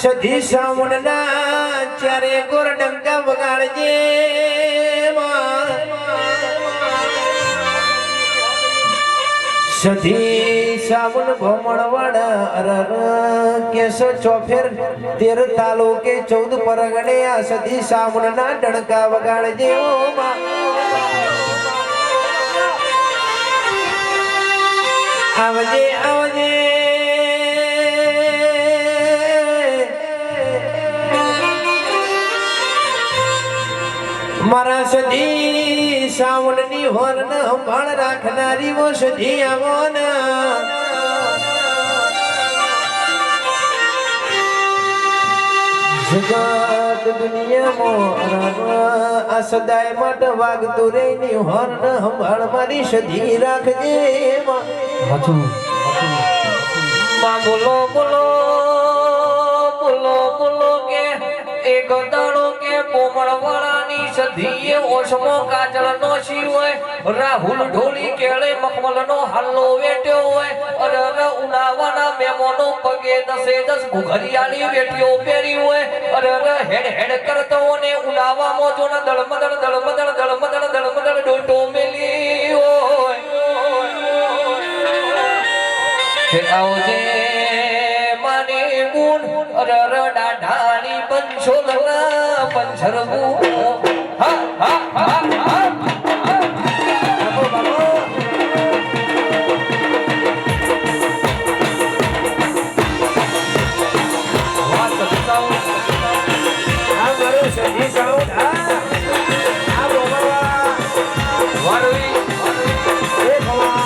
સધી સાવણના ચારે ગોર ડંકા વગાડજે સધી સાવન ભમણવડ, અરર કેસ ચોફેર, તેર તાલુકે ચૌદ પરગણે આ સધી સાવણના ડણકા વગાડજે ઓ આવજે આવજે. મારા સધી સાવણની હોર્ન સંભાળ રાખનારી વો સદી આવો ને. જગત દુનિયામાં આ સદાય માટે વાગતું રહીની હોર્ન સંભાળ મારી સધી રાખજે માં. બોલો બોલો બોલો બોલો કે એક દાડો કે પોમણ વાળાની સધીએ રાહુલ ઢોલી કેળે મખમલ નો હલ્લો વેટ્યો હોય અરે ઉનાવાના મેમોનો પગે દસે દસ ઘુઘરિયાળી વેટીઓ પહેરી હોય અરે અરે હેડ હોય.